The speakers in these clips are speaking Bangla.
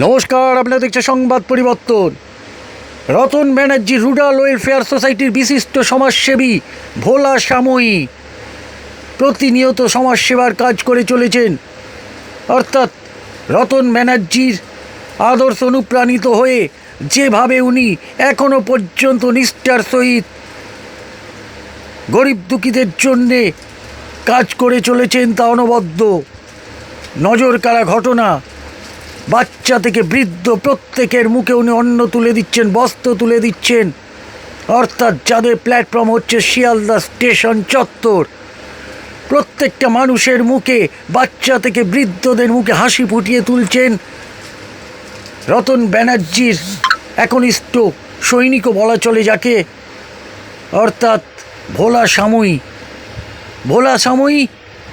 নমস্কার, আপনারা দেখছে সংবাদ পরিবর্তন। রতন ব্যানার্জি রুরাল ওয়েলফেয়ার সোসাইটির বিশিষ্ট সমাজসেবী ভোলা সাময়ী প্রতিনিয়ত সমাজসেবার কাজ করে চলেছেন। অর্থাৎ রতন ব্যানার্জির আদর্শ অনুপ্রাণিত হয়ে যেভাবে উনি এখনও পর্যন্ত নিষ্ঠার সহিত গরিব দুঃখীদের জন্যে কাজ করে চলেছেন তা অনবদ্য। নজর কাড়া ঘটনা বাচ্চা থেকে বৃদ্ধ প্রত্যেকের মুখে উনি অন্ন তুলে দিচ্ছেন, বস্ত্র তুলে দিচ্ছেন। অর্থাৎ যাদের প্ল্যাটফর্ম হচ্ছে শিয়ালদা স্টেশন চত্বর। প্রত্যেকটা মানুষের মুখে, বাচ্চা থেকে বৃদ্ধদের মুখে হাসি ফুটিয়ে তুলছেন রতন ব্যানার্জির একনিষ্ঠ সৈনিকও বলা চলে যাকে। অর্থাৎ ভোলা সাময়ী। ভোলা সাময়ী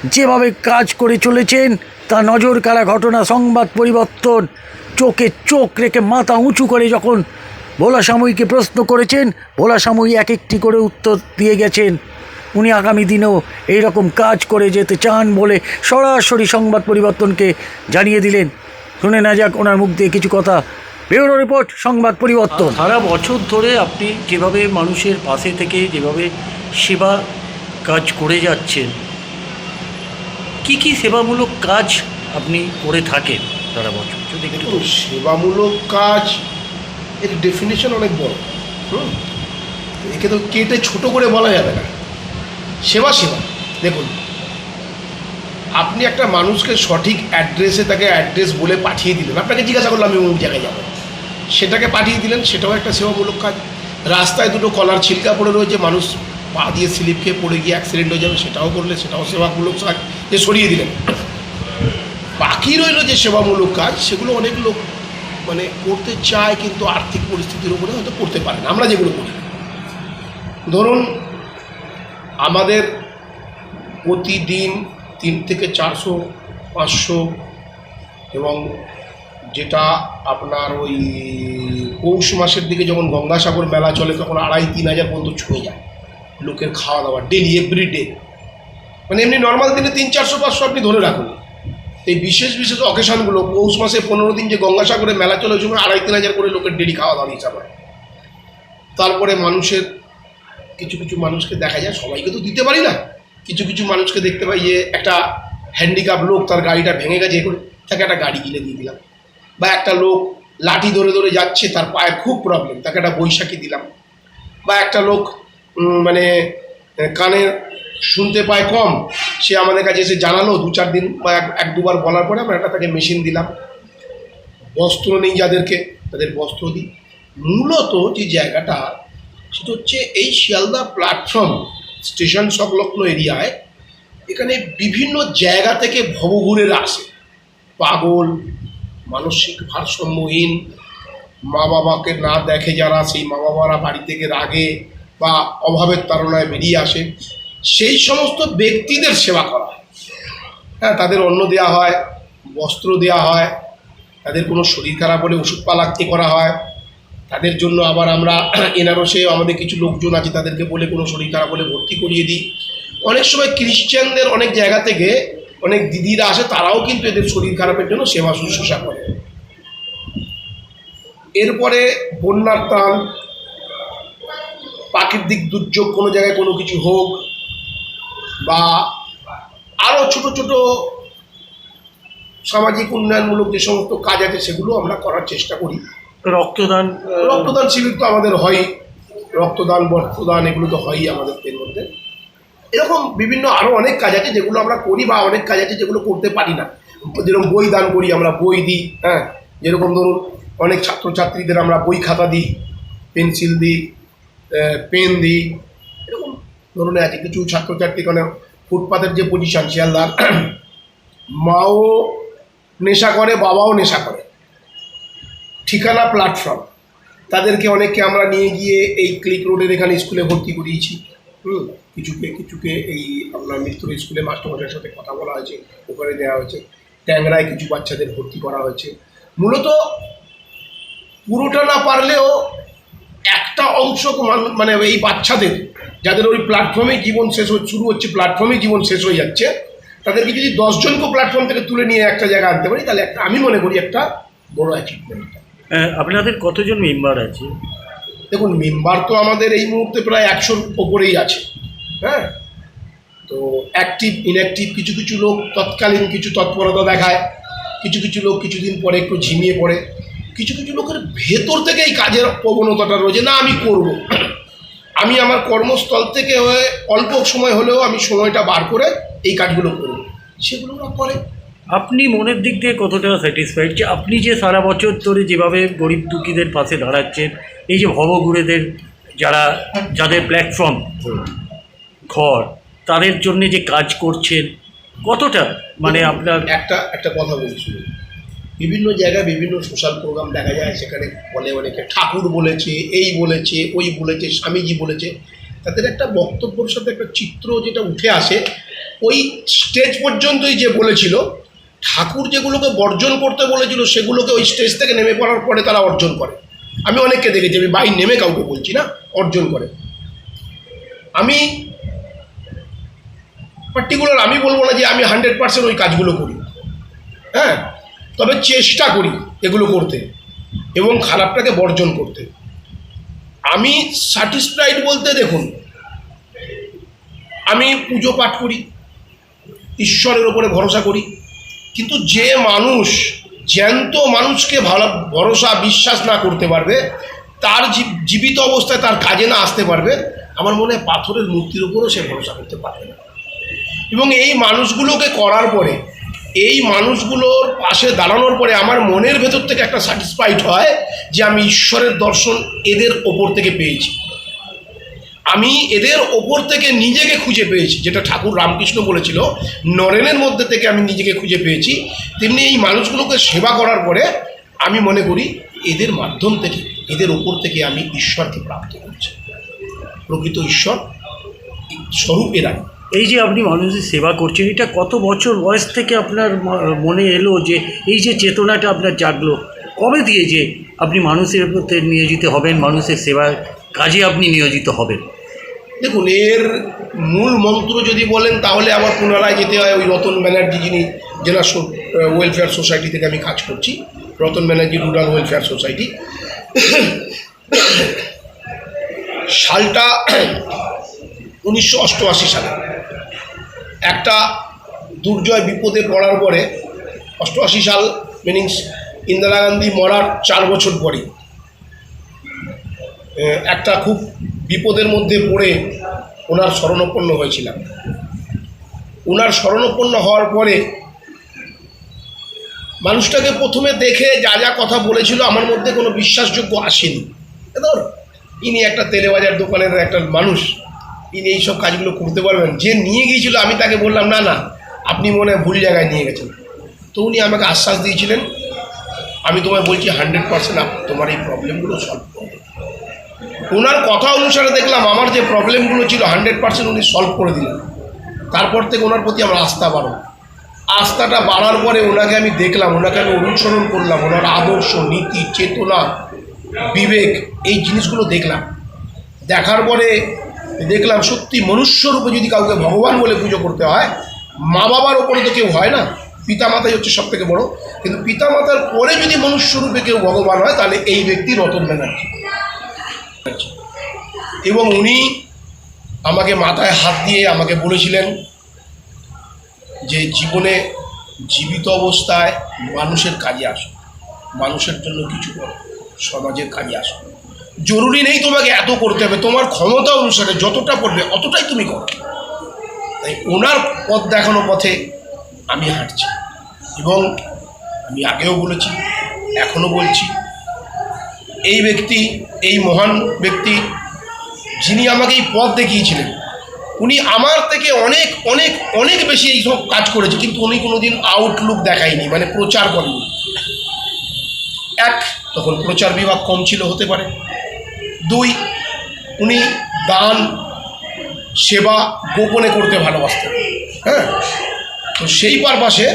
যেভাবে কাজ করে চলেছেন তা নজর কাড়া ঘটনা, সংবাদ পরিবর্তন। চোখে চোখ রেখে মাথা উঁচু করে যখন ভোলা সাময়ীকে প্রশ্ন করেছেন, ভোলা সাময়ী এক একটি করে উত্তর দিয়ে গেছেন। উনি আগামী দিনেও এই রকম কাজ করে যেতে চান বলে সরাসরি সংবাদ পরিবর্তনকে জানিয়ে দিলেন। শুনে না যাক ওনার মুখ দিয়ে কিছু কথা। ব্যুরো রিপোর্ট, সংবাদ পরিবর্তন। সারা বছর ধরে আপনি যেভাবে মানুষের পাশে থেকে যেভাবে সেবা কাজ করে যাচ্ছেন কি কি সেবামূলক কাজ আপনি করে থাকেন সারা বছর যদি একটু সেবামূলক কাজ এর ডেফিনেশন অনেক বড়, হুম? একে তো কেটে ছোট করে বলা যাবে না। সেবা সেবা। দেখুন, আপনি একটা মানুষকে সঠিক অ্যাড্রেসে তাকে অ্যাড্রেস বলে পাঠিয়ে দিলেন। আপনাকে জিজ্ঞাসা করলাম, আমি অমুক জায়গায় যাব? সেটাকে পাঠিয়ে দিলেন, সেটাও একটা সেবামূলক কাজ। রাস্তায় দুটো কলার ছিলকা পড়ে রয়েছে, মানুষ পা দিয়ে স্লিপ খেয়ে পড়ে গিয়ে অ্যাক্সিডেন্ট হয়ে যাবে, সেটাও করলে, সেটাও সেবামূলক কাজ। যে সরিয়ে দিলেন। বাকি রইল যে সেবামূলক কাজ, সেগুলো অনেক লোক মানে করতে চায় কিন্তু আর্থিক পরিস্থিতির উপরে হয়তো করতে পারে না। আমরা যেগুলো করি। ধরুন, আমাদের প্রতিদিন তিন থেকে চারশো, পাঁচশো এবং যেটা আপনার ওই পৌষ মাসের দিকে যখন গঙ্গাসাগর মেলা চলে, তখন আড়াই তিন হাজার পর্যন্ত ছুঁয়ে যায়। লোকের খাওয়া দাওয়া ডেলি এভরি ডে মানে এমনি নর্মাল দিনে তিন, চারশো, পাঁচশো আপনি ধরে রাখুন। এই বিশেষ বিশেষ অকেশনগুলো পৌষ মাসে পনেরো দিন যে গঙ্গাসাগরে মেলা চলে ওই আড়াই, তিন হাজার করে লোকের ডেলি খাওয়া দাওয়ার হিসাব তারপরে মানুষের, কিছু কিছু মানুষকে দেখা যায়, সবাইকে তো দিতে পারি না। কিছু কিছু মানুষকে দেখতে পাই যে একটা হ্যান্ডিক্যাপ লোক তার গাড়িটা ভেঙে গেছে করে তাকে একটা গাড়ি কিনে দিয়ে দিলাম। বা একটা লোক লাঠি ধরে ধরে যাচ্ছে, তার পায়ে খুব প্রবলেম তাকে একটা বৈশাখী দিলাম। বা একটা লোক মানে কানের শুনতে পায় কম। সে আমাদের কাছে এসে জানালো, দু চার দিন বা এক দুবার বলার পরে আমরা একটা তাকে মেশিন দিলাম। বস্ত্র নেই যাদেরকে, তাদের বস্ত্র দিই। মূলত যে জায়গাটা, সেটা হচ্ছে এই শিয়ালদা প্ল্যাটফর্ম স্টেশন সংলগ্ন এরিয়ায়, এখানে বিভিন্ন জায়গা থেকে ভবঘুরেরা আসে। পাগল, মানসিক ভারসাম্যহীন মা বাবাকে না দেখে যারা, সেই মা বাবারা বাড়ি থেকে রাগে বা অভাবের তাড়নায় বেরিয়ে আসে, সেই সমস্ত ব্যক্তিদের সেবা করা হয়। তাদের অন্ন দেওয়া হয়, বস্ত্র দেওয়া হয়, তাদের কোনো শরীর খারাপ হলে ওষুধ পালাক্তি করা হয়, তাদের জন্য আবার আমরা এনারসে আমাদের কিছু লোকজন আছে, তাদেরকে বলে কোনো শরীর খারাপ হলে ভর্তি করিয়ে দিই। অনেক সময় খ্রিশ্চানদের অনেক জায়গা থেকে অনেক দিদিরা আসে, তারাও কিন্তু এদের শরীর খারাপের জন্য সেবা শুশ্রূষা করে। এরপরে বন্যার টান প্রাকৃতিক দুর্যোগ কোনো জায়গায় কোনো কিছু হোক বা আরও ছোট ছোট সামাজিক উন্নয়নমূলক যে সমস্ত কাজ আছে সেগুলো আমরা করার চেষ্টা করি। রক্তদান রক্তদান শিবির তো আমাদের হয় রক্তদান বস্ত্রদান এগুলো তো হয়ই আমাদের এর মধ্যে। এরকম বিভিন্ন আরও অনেক কাজ আছে যেগুলো আমরা করি বা অনেক কাজ আছে যেগুলো করতে পারি না। যেরকম বই দান করি আমরা বই দিই হ্যাঁ? যেরকম ধরুন অনেক ছাত্রছাত্রীদের আমরা বই খাতা দিই পেন্সিল দিই পেন দিই। এরকম ধরনের আছে, কিছু ছাত্রছাত্রী মানে ফুটপাতের যে পজিশন শিয়ালদার, মাও নেশা করে, বাবাও নেশা করে। ঠিকানা প্ল্যাটফর্ম তাদেরকে অনেককে আমরা নিয়ে গিয়ে এই ক্লিক রোডের এখানে স্কুলে ভর্তি করিয়েছি। হুম, কিছুকে কিছুকে এই আপনার মিত্র স্কুলে মাস্টারমশাইয়ের সাথে কথা বলা হয়েছে, ওখানে দেওয়া হয়েছে। ট্যাংরায় কিছু বাচ্চাদের ভর্তি করা হয়েছে। মূলত পুরোটা না পারলেও একটা অংশ মান- এই বাচ্চাদের যাদের ওই প্ল্যাটফর্মে জীবন শেষ হয়ে শুরু হচ্ছে প্ল্যাটফর্মে জীবন শেষ হয়ে যাচ্ছে তাদেরকে যদি দশজনকে প্ল্যাটফর্ম থেকে তুলে নিয়ে একটা জায়গায় আনতে পারি তাহলে একটা আমি মনে করি একটা বড় অ্যাচিভমেন্ট আপনাদের কতজন মেম্বার আছে? দেখুন মেম্বার তো আমাদের এই মুহূর্তে প্রায় একশোর ওপরেই আছে হ্যাঁ? তো অ্যাক্টিভ ইনঅ্যাক্টিভ কিছু কিছু লোক তৎকালীন কিছু তৎপরতা দেখায় কিছু কিছু লোক কিছুদিন পরে একটু ঝিমিয়ে পড়ে। কিছু কিছু লোকের ভেতর থেকে এই কাজের প্রবণতাটা রয়েছে না আমি করব। আমি আমার কর্মস্থল থেকে হয়ে অল্প সময় হলেও আমি সময়টা বার করে এই কাজগুলো করব। সেগুলো ওরা করে। আপনি মনের দিক দিয়ে কতটা স্যাটিসফাইড যে আপনি যে সারা বছর ধরে যেভাবে গরিব দুঃখীদের পাশে দাঁড়াচ্ছেন এই যে ভবঘুরেদের যারা যাদের প্ল্যাটফর্ম ঘর তাদের জন্য যে কাজ করছেন কতটা? মানে আপনার একটা একটা কথা বলছি। বিভিন্ন জায়গায় বিভিন্ন সোশ্যাল প্রোগ্রাম দেখা যায়, সেখানে বলে অনেকে ঠাকুর বলেছে, এই বলেছে, ওই বলেছে, স্বামীজি বলেছে। তাদের একটা বক্তব্যের সাথে একটা চিত্র যেটা উঠে আসে, ওই স্টেজ পর্যন্তই যে বলেছিল, ঠাকুর যেগুলোকে বর্জন করতে বলেছিল, সেগুলোকে ওই স্টেজ থেকে নেমে পড়ার পরে তারা অর্জন করে। আমি অনেককে দেখেছি, আমি বাই নেমে কাউকে বলছি না, অর্জন করে। আমি পার্টিকুলার আমি বলব না যে আমি হান্ড্রেড পার্সেন্ট ওই কাজগুলো করি। হ্যাঁ? তবে চেষ্টা করি এগুলো করতে এবং খারাপটাকে বর্জন করতে। আমি স্যাটিসফাইড বলতে দেখুন, আমি পুজো পাঠ করি, ঈশ্বরের ওপরে ভরসা করি, কিন্তু যে মানুষ, জ্যান্ত মানুষকে ভালো, ভরসা, বিশ্বাস না করতে পারবে, তার জীবিত অবস্থায় তার কাজে না আসতে পারবে, আমার মনে হয় পাথরের মূর্তির উপরও সে ভরসা করতে পারবে না। এবং এই মানুষগুলোকে করার পরে এই মানুষগুলোর পাশে দাঁড়ানোর পরে আমার মনের ভেতর থেকে একটা স্যাটিসফাইড হয় যে আমি ঈশ্বরের দর্শন এদের ওপর থেকে পেয়েছি। আমি এদের ওপর থেকে নিজেকে খুঁজে পেয়েছি, যেটা ঠাকুর রামকৃষ্ণ বলেছিল, নরেনের মধ্যে থেকে আমি নিজেকে খুঁজে পেয়েছি। তেমনি এই মানুষগুলোকে সেবা করার পরে আমি মনে করি এদের মাধ্যম থেকে, এদের ওপর থেকে আমি ঈশ্বরকে প্রাপ্ত করছি। প্রকৃত ঈশ্বর স্বরূপ এরা এই যে আপনি মানুষের সেবা করছেন, এটা কত বছর বয়স থেকে আপনার মনে এলো যে এই যে চেতনাটা আপনার জাগলো? কবে দিয়ে যে আপনি মানুষের প্রতি নিয়োজিত হবেন, মানুষের সেবার কাজে আপনি নিয়োজিত হবেন? দেখুন, এর মূল মন্ত্র যদি বলেন, তাহলে আবার পুনরায় যেতে হয় ওই রতন ব্যানার্জি যিনি জেলা ওয়েলফেয়ার সোসাইটি থেকে আমি কাজ করছি। Ratan Banerjee rural welfare society সালটা উনিশশো অষ্টআশি সালে। একটা দুর্জয় বিপদে পড়ার পরে, অষ্টআশি সাল মিনিংস ইন্দিরা গান্ধী মরার চার বছর পরে একটা খুব বিপদের মধ্যে পড়ে ওনার শরণাপন্ন হয়েছিলাম। ওনার শরণাপন্ন হওয়ার পরে মানুষটাকে প্রথমে দেখে যা যা কথা বলেছিল আমার মধ্যে কোনো বিশ্বাসযোগ্য আসেনি। ধর, ইনি একটা তেলেবাজার দোকানের একটা মানুষ ইনি এইসব কাজগুলো করতে পারবেন। যে নিয়ে গিয়েছিল, আমি তাকে বললাম, না না, আপনি মনে হয় ভুল জায়গায় নিয়ে গেছেন। তো উনি আমাকে আশ্বাস দিয়েছিলেন, আমি তোমায় বলছি হান্ড্রেড পার্সেন্ট তোমার এই প্রবলেমগুলো সলভ করবে ওনার কথা অনুসারে দেখলাম, আমার যে প্রবলেমগুলো ছিল, হান্ড্রেড পার্সেন্ট উনি সলভ করে দিলেন। তারপর থেকে ওনার প্রতি আমার আস্থা বাড়ো আস্থাটা বাড়ার পরে ওনাকে আমি দেখলাম, ওনাকে আমি অনুসরণ করলাম, ওনার আদর্শ, নীতি, চেতনা, বিবেক, এই জিনিসগুলো দেখলাম। দেখার পরে দেখলাম সত্যি মনুষ্যরূপে যদি কাউকে ভগবান বলে পুজো করতে হয়, মা বাবার ওপরে তো কেউ হয় না, পিতামাতাই হচ্ছে সব থেকে বড়। কিন্তু পিতামাতার পরে যদি মনুষ্যরূপে কেউ ভগবান হয়, তাহলে এই ব্যক্তি রতন ব্যানার্জি। এবং উনি আমাকে মাথায় হাত দিয়ে আমাকে বলেছিলেন যে জীবনে জীবিত অবস্থায় মানুষের কাজে আসো, মানুষের জন্য কিছু করো, সমাজের কাজে আসো। জরুরি নেই তোমাকে এত করতে হবে। তোমার ক্ষমতা অনুসারে যতটা করবে, অতটাই তুমি করো। তাই ওনার পথ দেখানো পথে আমি হাঁটছি। এবং আমি আগেও বলেছি এখনও বলছি, এই ব্যক্তি, এই মহান ব্যক্তি, যিনি আমাকে এই পথ দেখিয়েছিলেন, উনি আমার থেকে অনেক অনেক অনেক বেশি এইসব কাজ করেছে, কিন্তু উনি কোনোদিন আউটলুক দেখায়নি মানে প্রচার করেনি। এক, তখন প্রচার বিভাগ কম ছিল হতে পারে। দুই, উনি দান, সেবা গোপনে করতে ভালোবাসতেন। হ্যাঁ? তো সেই পারপাসে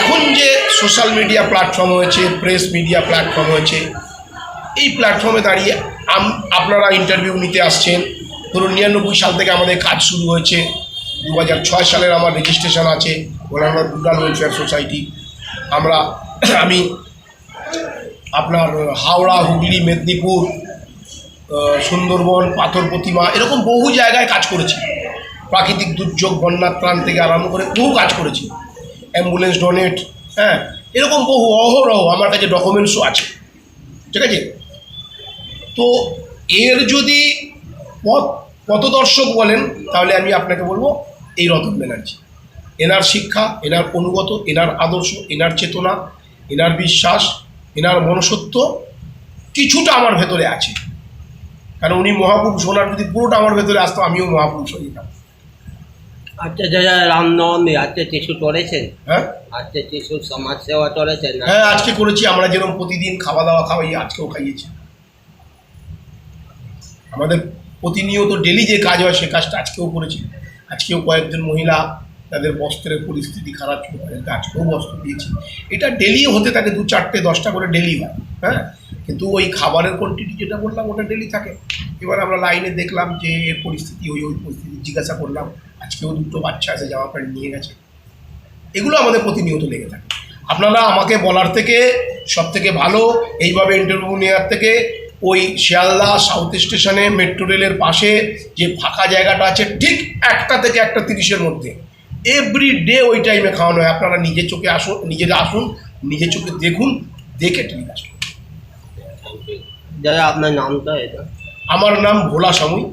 এখন যে সোশ্যাল মিডিয়া প্ল্যাটফর্ম হয়েছে, প্রেস মিডিয়া প্ল্যাটফর্ম হয়েছে, এই প্ল্যাটফর্মে দাঁড়িয়ে আপনারা ইন্টারভিউ নিতে আসছেন। ধরুন নিরানব্বই সাল থেকে আমাদের কাজ শুরু হয়েছে। দু হাজার ছয় সালের আমার রেজিস্ট্রেশন আছে রুরাল ওয়েলফেয়ার সোসাইটি আমরা, আমি আপনার হাওড়া, হুগলি, মেদিনীপুর সুন্দরবন, পাথর প্রতিমা, এরকম বহু জায়গায় কাজ করেছি। প্রাকৃতিক দুর্যোগ বন্যার ত্রাণ থেকে আরম্ভ করে বহু কাজ করেছি। অ্যাম্বুলেন্স ডোনেট হ্যাঁ এরকম বহু অহরহ আমার কাছে ডকুমেন্টসও আছে। ঠিক আছে? তো এর যদি পথ, পথদর্শক বলেন, তাহলে আমি আপনাকে বলব, এই রতন ব্যানার্জি। এনার শিক্ষা, এনার অনুগত, এনার আদর্শ, এনার চেতনা, এনার বিশ্বাস এনার মনসত্ব কিছুটা আমার ভেতরে আছে। কারণ উনি মহাপুরুষ ওনার যদি পুরোটা আমার ভেতরে আসতো আমিও মহাপুরুষ যেতাম। আজকে যারা রামনবমী আজকে কিছু করেছেন? হ্যাঁ? আজকে কিছু সমাজ সেবা করেছেন হ্যাঁ আজকে করেছি আমরা যেরকম প্রতিদিন খাওয়া দাওয়া খাওয়াই আজকেও খাইয়েছি। আমাদের প্রতিনিয়ত ডেলি যে কাজ হয় সে কাজটা আজকেও করেছি। আজকেও কয়েকজন মহিলা তাদের বস্ত্রের পরিস্থিতি খারাপ ছিল তাদেরকে আজকেও বস্ত্র দিয়েছি। এটা ডেলি হতে থাকে, দু চারটে, দশটা করে ডেলি হয় হ্যাঁ? কিন্তু ওই খাবারের কোয়ান্টিটি যেটা বললাম, ওটা ডেলি থাকে। এবার আমরা লাইনে দেখলাম যে এর পরিস্থিতি, ওই ওই পরিস্থিতি জিজ্ঞাসা করলাম, আজকেও দুটো বাচ্চা আছে, জামা প্যান্ট নিয়ে গেছে। এগুলো আমাদের প্রতিনিয়ত লেগে থাকে। আপনারা আমাকে বলার থেকে সব থেকে ভালো, এইভাবে ইন্টারভিউ নেওয়ার থেকে, ওই শিয়ালদা সাউথ স্টেশনে মেট্রো রেলের পাশে যে ফাঁকা জায়গাটা আছে, ঠিক একটা থেকে একটা তিরিশের মধ্যে। এভরি ডে ওই টাইমে খাওয়ানো হয়। আপনারা নিজে চোখে আসুন নিজেরা আসুন নিজের চোখে দেখুন দেখে ঠিক আছে যারা আপনার নামটা এটা। আমার নাম ভোলা সামুই।